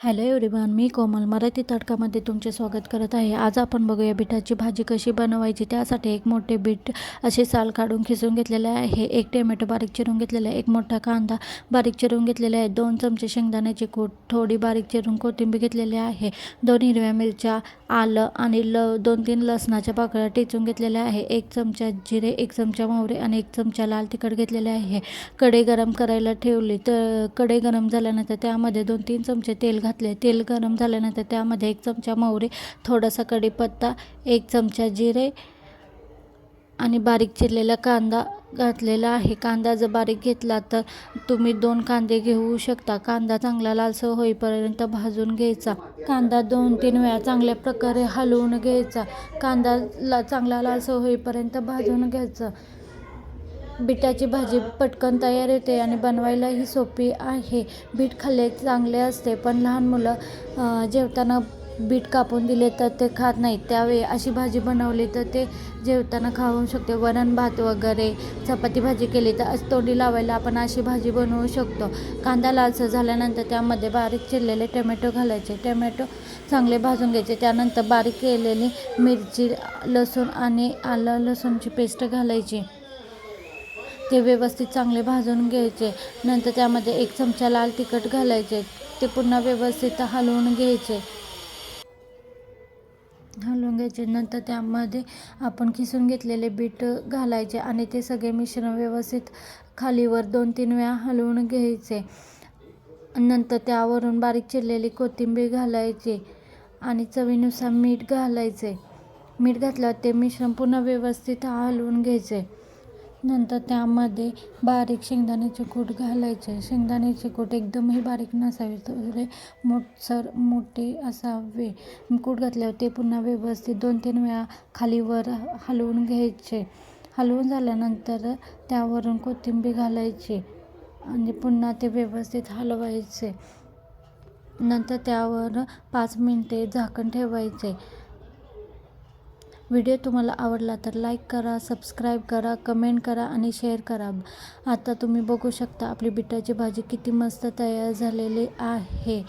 Hello everyone मी कोमल मराठी तडकामध्ये तुमचे स्वागत करत आहे. आज आपण बघूया बिठाची भाजी कशी बनवायची. त्यासाठी एक मोठे बीट असे साल काढून खिसून घेतलेले आहे. एक टोमॅटो बारीक चिरून घेतलेला आहे. एक मोठा कांदा बारीक चिरून घेतलेला आहे. दोन चमचे शेंगदाण्याची कूट थोडी बारीक चिरून कोथिंबीर घेतलेली आहे. दोन हिरव्या मिरच्या आलं आणि ल दोन तीन लसणाच्या पाकळ्या टेचून घेतलेल्या आहे. एक चमचा जिरे एक चमचा मोहरे आणि एक चमचा लाल तिखट घेतलेले आहे. कढई गरम करायला ठेवली तर कढई गरम झाल्यानंतर त्यामध्ये दोन तीन चमचे तेल घातले. तेल गरम झाल्यानंतर त्यामध्ये एक चमचा मोहरी थोडासा कढीपत्ता एक चमचा जिरे आणि बारीक चिरलेला कांदा घातलेला आहे. कांदा जर बारीक घेतला तर तुम्ही दोन कांदे घेऊ शकता. कांदा चांगला लालसर होईपर्यंत भाजून घ्यायचा. कांदा दोन तीन वेळा चांगल्या प्रकारे हलवून घ्यायचा. कांदा ला चांगला लालसर होईपर्यंत भाजून घ्यायचा. बीटाची भाजी पटकन तयार येते आणि बनवायलाही सोपी आहे. बीट खाल्ले चांगले असते पण लहान मुलं जेवताना बीट कापून दिले तर ते खात नाहीत. त्यावेळी अशी भाजी बनवली तर ते जेवताना खाऊ शकते. वरण भात वगैरे चपाती भाजी केली तर असं तोंडी लावायला आपण अशी भाजी बनवू शकतो. कांदा लालसर झाल्यानंतर त्यामध्ये बारीक चिरलेले टोमॅटो घालायचे. टोमॅटो चांगले भाजून घ्यायचे. त्यानंतर बारीक केलेली मिरची लसूण आणि आलं लसूणची पेस्ट घालायची. ते व्यवस्थित चांगले भाजून घ्यायचे. नंतर त्यामध्ये एक चमचा लाल तिखट घालायचे. ते पुन्हा व्यवस्थित हलवून घ्यायचे. हलवून घ्यायचे. नंतर त्यामध्ये आपण किसून घेतलेले बीट घालायचे आणि ते सगळे मिश्रण व्यवस्थित खालीवर दोन तीन वेळा हलवून घ्यायचे. नंतर त्यावरून बारीक चिरलेली कोथिंबीर घालायची आणि चवीनुसार मीठ घालायचे. मीठ घातल्यावर ते मिश्रण पुन्हा व्यवस्थित हलवून घ्यायचे. नंतर त्यामध्ये बारीक शेंगदाण्याचे कूट घालायचे. शेंगदाण्याचे कूट एकदमही बारीक नसावे थोडे मोठसर मोठे असावे. कूट घातल्यावर ते पुन्हा व्यवस्थित दोन तीन वेळा खालीवर हलवून घ्यायचे. हलवून झाल्यानंतर त्यावरून कोथिंबीर घालायची आणि पुन्हा ते व्यवस्थित हलवायचे. नंतर त्यावर पाच मिनटे झाकण ठेवायचे. व्हिडिओ तुम्हाला आवडला तर लाईक करा सबस्क्राईब करा कमेंट करा आणि शेअर करा. आता तुम्ही बघू शकता आपली बिटाची भाजी किती मस्त तयार झालेली आहे.